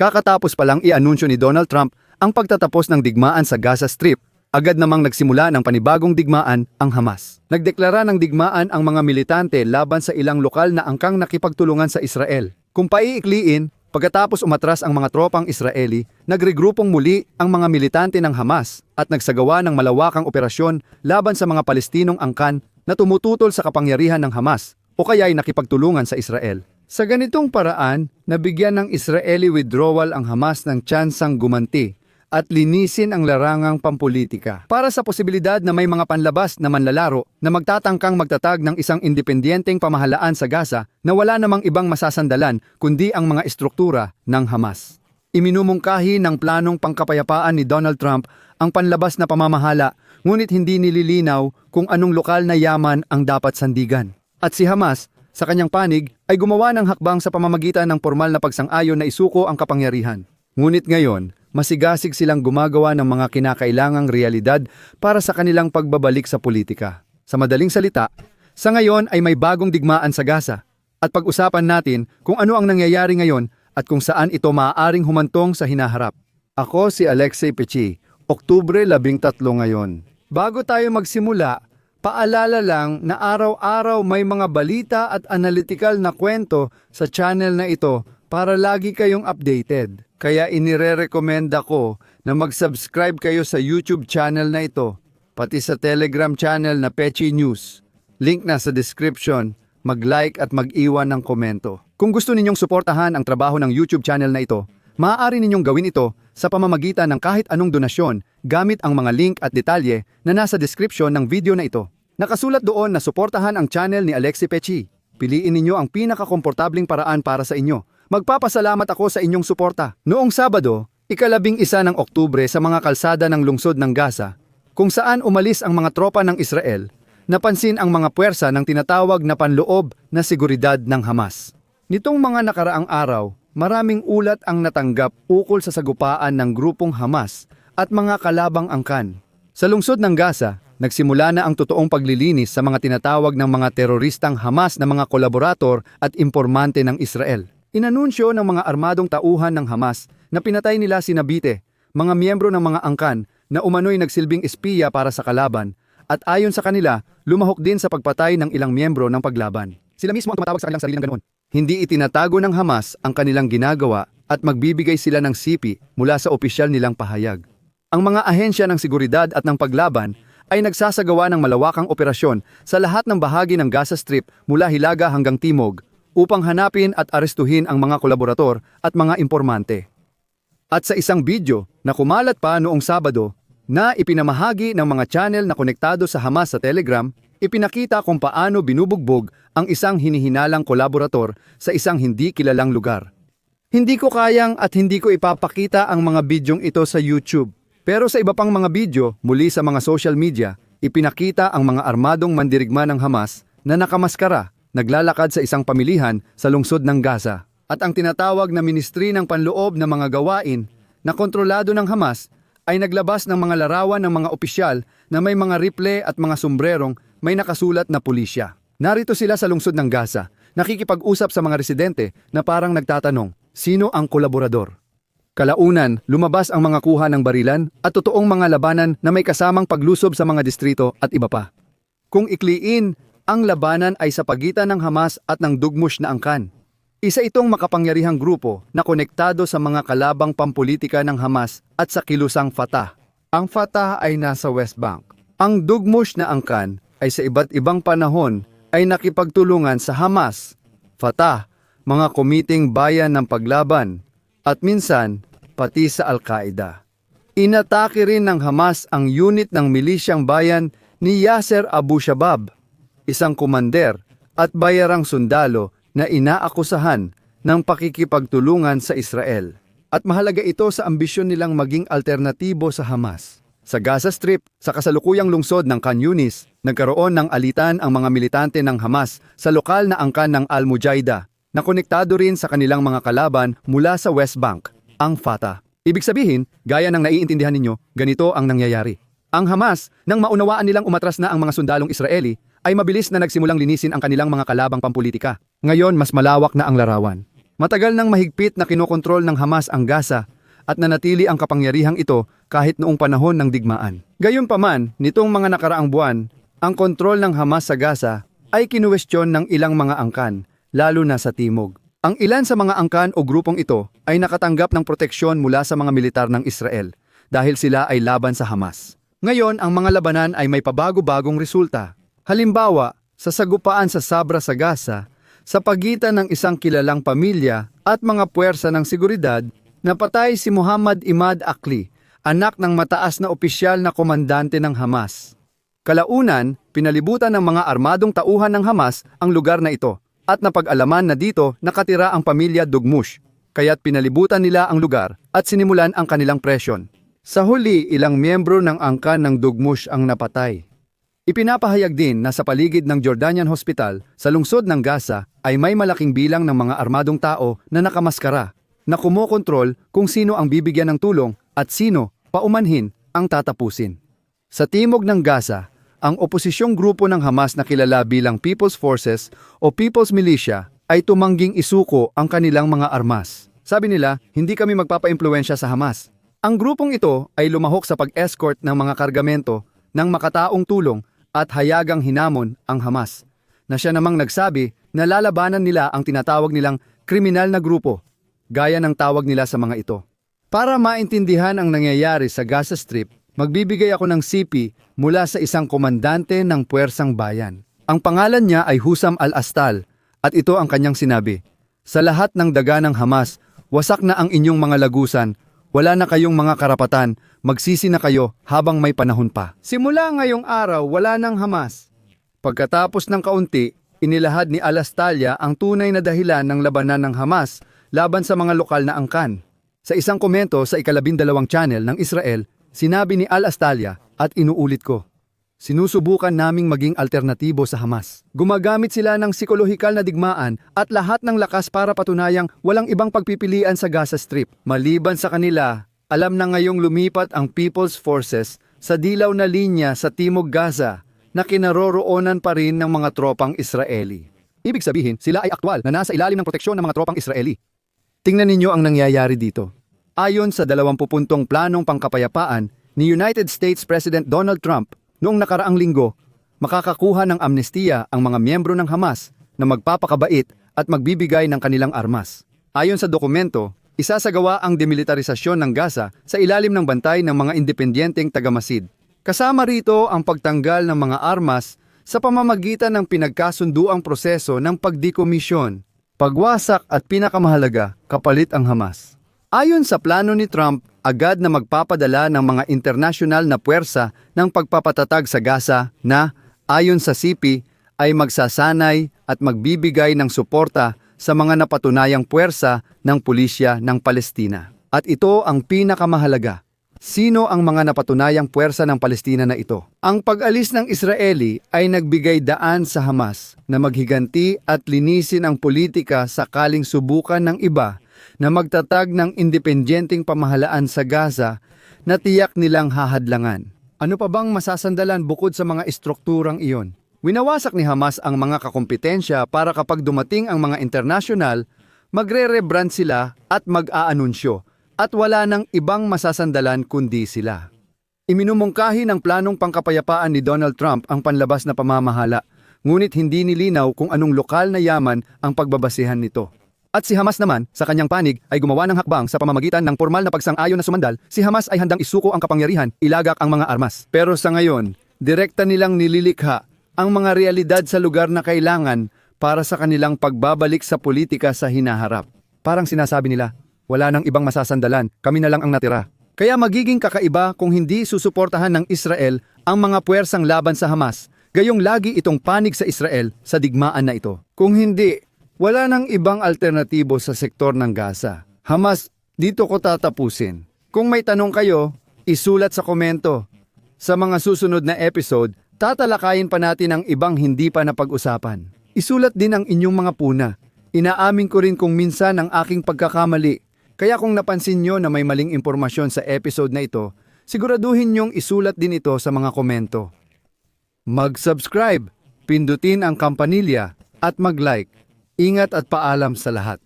Kakatapos palang i-anunsyo ni Donald Trump ang pagtatapos ng digmaan sa Gaza Strip, agad namang nagsimula ng panibagong digmaan ang Hamas. Nagdeklara ng digmaan ang mga militante laban sa ilang lokal na angkang nakipagtulungan sa Israel. Kung paiikliin, pagkatapos umatras ang mga tropang Israeli, nagregrupong muli ang mga militante ng Hamas at nagsagawa ng malawakang operasyon laban sa mga Palestinong angkan na tumututol sa kapangyarihan ng Hamas o kaya'y nakipagtulungan sa Israel. Sa ganitong paraan, nabigyan ng Israeli withdrawal ang Hamas ng tsansang gumanti at linisin ang larangang pampolitika. Para sa posibilidad na may mga panlabas na manlalaro na magtatangkang magtatag ng isang independenteng pamahalaan sa Gaza na wala namang ibang masasandalan kundi ang mga estruktura ng Hamas. Iminumungkahi ng planong pangkapayapaan ni Donald Trump ang panlabas na pamamahala ngunit hindi nililinaw kung anong lokal na yaman ang dapat sandigan. At si Hamas, sa kanyang panig, ay gumawa ng hakbang sa pamamagitan ng formal na pagsang-ayon na isuko ang kapangyarihan. Ngunit ngayon, masigasig silang gumagawa ng mga kinakailangang realidad para sa kanilang pagbabalik sa politika. Sa madaling salita, sa ngayon ay may bagong digmaan sa Gaza. At pag-usapan natin kung ano ang nangyayari ngayon at kung saan ito maaaring humantong sa hinaharap. Ako si Alexei Pechi, Oktubre 13 ngayon. Bago tayo magsimula, Paalala lang na araw-araw may mga balita at analytical na kwento sa channel na ito para lagi kayong updated. Kaya inire-recommenda ko na mag-subscribe kayo sa YouTube channel na ito, pati sa Telegram channel na Pechi News. Link na sa description, mag-like at mag-iwan ng komento. Kung gusto ninyong suportahan ang trabaho ng YouTube channel na ito, maaari ninyong gawin ito sa pamamagitan ng kahit anong donasyon gamit ang mga link at detalye na nasa description ng video na ito. Nakasulat doon na suportahan ang channel ni Alexi Pechi. Piliin ninyo ang pinakakomportabling paraan para sa inyo. Magpapasalamat ako sa inyong suporta. Noong Sabado, ikalabing isa ng Oktubre sa mga kalsada ng lungsod ng Gaza, kung saan umalis ang mga tropa ng Israel, napansin ang mga puwersa ng tinatawag na panloob na seguridad ng Hamas. Nitong mga nakaraang araw, maraming ulat ang natanggap ukol sa sagupaan ng grupong Hamas at mga kalabang angkan. Sa lungsod ng Gaza, nagsimula na ang totoong paglilinis sa mga tinatawag ng mga teroristang Hamas na mga kolaborator at impormante ng Israel. Inanunsyo ng mga armadong tauhan ng Hamas na pinatay nila si Nabite, mga miyembro ng mga angkan na umano'y nagsilbing espiya para sa kalaban, at ayon sa kanila, lumahok din sa pagpatay ng ilang miyembro ng paglaban. Sila mismo ang tumatawag sa kanilang sarili ng ganoon. Hindi itinatago ng Hamas ang kanilang ginagawa at magbibigay sila ng sipi mula sa opisyal nilang pahayag. Ang mga ahensya ng seguridad at ng paglaban ay nagsasagawa ng malawakang operasyon sa lahat ng bahagi ng Gaza Strip mula Hilaga hanggang Timog upang hanapin at arestuhin ang mga kolaborator at mga impormante. At sa isang video na kumalat pa noong Sabado na ipinamahagi ng mga channel na konektado sa Hamas sa Telegram, ipinakita kung paano binubugbog ang isang hinihinalang kolaborator sa isang hindi kilalang lugar. Hindi ko kayang at hindi ko ipapakita ang mga bidyong ito sa YouTube. Pero sa iba pang mga video muli sa mga social media, ipinakita ang mga armadong mandirigma ng Hamas na nakamaskara, naglalakad sa isang pamilihan sa lungsod ng Gaza. At ang tinatawag na Ministry ng Panloob na mga gawain na kontrolado ng Hamas ay naglabas ng mga larawan ng mga opisyal na may mga riple at mga sombrerong may nakasulat na pulisya. Narito sila sa lungsod ng Gaza, nakikipag-usap sa mga residente na parang nagtatanong, sino ang kolaborador? Kalaunan, lumabas ang mga kuha ng barilan at totoong mga labanan na may kasamang paglusob sa mga distrito at iba pa. Kung ikliin, ang labanan ay sa pagitan ng Hamas at ng Dugmush na angkan. Isa itong makapangyarihang grupo na konektado sa mga kalabang pampolitika ng Hamas at sa kilusang Fatah. Ang Fatah ay nasa West Bank. Ang Dugmush na angkan ay sa iba't ibang panahon ay nakipagtulungan sa Hamas, Fatah, mga komiting bayan ng paglaban, at minsan pati sa Al-Qaeda. Inatake rin ng Hamas ang unit ng milisyang bayan ni Yasser Abu Shabab, isang kumander at bayarang sundalo na inaakusahan ng pakikipagtulungan sa Israel. At mahalaga ito sa ambisyon nilang maging alternatibo sa Hamas. Sa Gaza Strip, sa kasalukuyang lungsod ng Khan Yunis, nagkaroon ng alitan ang mga militante ng Hamas sa lokal na angkan ng Al-Mujahida na konektado rin sa kanilang mga kalaban mula sa West Bank, ang Fatah. Ibig sabihin, gaya ng naiintindihan ninyo, ganito ang nangyayari. Ang Hamas, nang maunawaan nilang umatras na ang mga sundalong Israeli, ay mabilis na nagsimulang linisin ang kanilang mga kalabang pampolitika. Ngayon, mas malawak na ang larawan. Matagal nang mahigpit na kinokontrol ng Hamas ang Gaza at nanatili ang kapangyarihang ito kahit noong panahon ng digmaan. Gayunpaman, nitong mga nakaraang buwan, ang kontrol ng Hamas sa Gaza ay kinuwestiyon ng ilang mga angkan, lalo na sa timog. Ang ilan sa mga angkan o grupong ito ay nakatanggap ng proteksyon mula sa mga militar ng Israel dahil sila ay laban sa Hamas. Ngayon, ang mga labanan ay may pabago-bagong resulta. Halimbawa, sa sagupaan sa Sabra sa Gaza, sa pagitan ng isang kilalang pamilya at mga puwersa ng seguridad, napatay si Muhammad Imad Akli, anak ng mataas na opisyal na komandante ng Hamas. Kalaunan, pinalibutan ng mga armadong tauhan ng Hamas ang lugar na ito at napag-alaman na dito nakatira ang pamilya Dugmush, kaya't pinalibutan nila ang lugar at sinimulan ang kanilang presyon. Sa huli, ilang miyembro ng angkan ng Dugmush ang napatay. Ipinapahayag din na sa paligid ng Jordanian Hospital sa lungsod ng Gaza ay may malaking bilang ng mga armadong tao na nakamaskara na kumokontrol kung sino ang bibigyan ng tulong at sino, paumanhin, ang tatapusin. Sa timog ng Gaza, ang oposisyong grupo ng Hamas na kilala bilang People's Forces o People's Militia ay tumangging isuko ang kanilang mga armas. Sabi nila, hindi kami magpapaimpluensya sa Hamas. Ang grupong ito ay lumahok sa pag-escort ng mga kargamento ng makataong tulong at hayagang hinamon ang Hamas, na siya namang nagsabi na lalabanan nila ang tinatawag nilang kriminal na grupo, gaya ng tawag nila sa mga ito. Para maintindihan ang nangyayari sa Gaza Strip, magbibigay ako ng CP mula sa isang komandante ng Puwersang Bayan. Ang pangalan niya ay Husam al-Astal at ito ang kanyang sinabi, Sa lahat ng daga ng Hamas, wasak na ang inyong mga lagusan, wala na kayong mga karapatan, magsisi na kayo habang may panahon pa. Simula ngayong araw, wala nang Hamas. Pagkatapos ng kaunti, inilahad ni Alastalia ang tunay na dahilan ng labanan ng Hamas laban sa mga lokal na angkan. Sa isang komento sa ikalabindalawang channel ng Israel, sinabi ni Alastalia at inuulit ko, Sinusubukan naming maging alternatibo sa Hamas. Gumagamit sila ng psikolohikal na digmaan at lahat ng lakas para patunayang walang ibang pagpipilian sa Gaza Strip. Maliban sa kanila, alam na ngayong lumipat ang People's Forces sa dilaw na linya sa Timog Gaza na kinaroroonan pa rin ng mga tropang Israeli. Ibig sabihin, sila ay aktwal na nasa ilalim ng proteksyon ng mga tropang Israeli. Tingnan ninyo ang nangyayari dito. Ayon sa 20 puntong planong pangkapayapaan ni United States President Donald Trump noong nakaraang linggo, makakakuha ng amnestiya ang mga miyembro ng Hamas na magpapakabait at magbibigay ng kanilang armas. Ayon sa dokumento, isasagawa ang demilitarisasyon ng Gaza sa ilalim ng bantay ng mga independyenteng tagamasid. Kasama rito ang pagtanggal ng mga armas sa pamamagitan ng pinagkasunduang proseso ng pagdikomisyon, pagwasak at pinakamahalaga, kapalit ang Hamas. Ayon sa plano ni Trump, agad na magpapadala ng mga internasyonal na puwersa ng pagpapatatag sa Gaza na, ayon sa CP, ay magsasanay at magbibigay ng suporta sa mga napatunayang puwersa ng pulisya ng Palestina. At ito ang pinakamahalaga. Sino ang mga napatunayang puwersa ng Palestina na ito? Ang pag-alis ng Israeli ay nagbigay daan sa Hamas na maghiganti at linisin ang politika sakaling subukan ng iba na magtatag ng independyenteng pamahalaan sa Gaza na tiyak nilang hahadlangan. Ano pa bang masasandalan bukod sa mga estrukturang iyon? Winawasak ni Hamas ang mga kakompetensya para kapag dumating ang mga internasyonal, magre-rebrand sila at mag-aanunsyo at wala nang ibang masasandalan kundi sila. Iminumungkahi ng planong pangkapayapaan ni Donald Trump ang panlabas na pamamahala, ngunit hindi nilinaw kung anong lokal na yaman ang pagbabasihan nito. At si Hamas naman, sa kanyang panig, ay gumawa ng hakbang sa pamamagitan ng formal na pagsang-ayon na sumandal, si Hamas ay handang isuko ang kapangyarihan, ilagak ang mga armas. Pero sa ngayon, direkta nilang nililikha ang mga realidad sa lugar na kailangan para sa kanilang pagbabalik sa politika sa hinaharap. Parang sinasabi nila, wala nang ibang masasandalan, kami na lang ang natira. Kaya magiging kakaiba kung hindi susuportahan ng Israel ang mga puwersang laban sa Hamas, gayong lagi itong panig sa Israel sa digmaan na ito. Kung hindi, wala nang ibang alternatibo sa sektor ng Gaza. Hamas, dito ko tatapusin. Kung may tanong kayo, isulat sa komento. Sa mga susunod na episode, tatalakayin pa natin ang ibang hindi pa napag-usapan. Isulat din ang inyong mga puna. Inaamin ko rin kung minsan ang aking pagkakamali. Kaya kung napansin nyo na may maling impormasyon sa episode na ito, siguraduhin nyong isulat din ito sa mga komento. Mag-subscribe, pindutin ang kampanilya, at mag-like. Ingat at paalam sa lahat.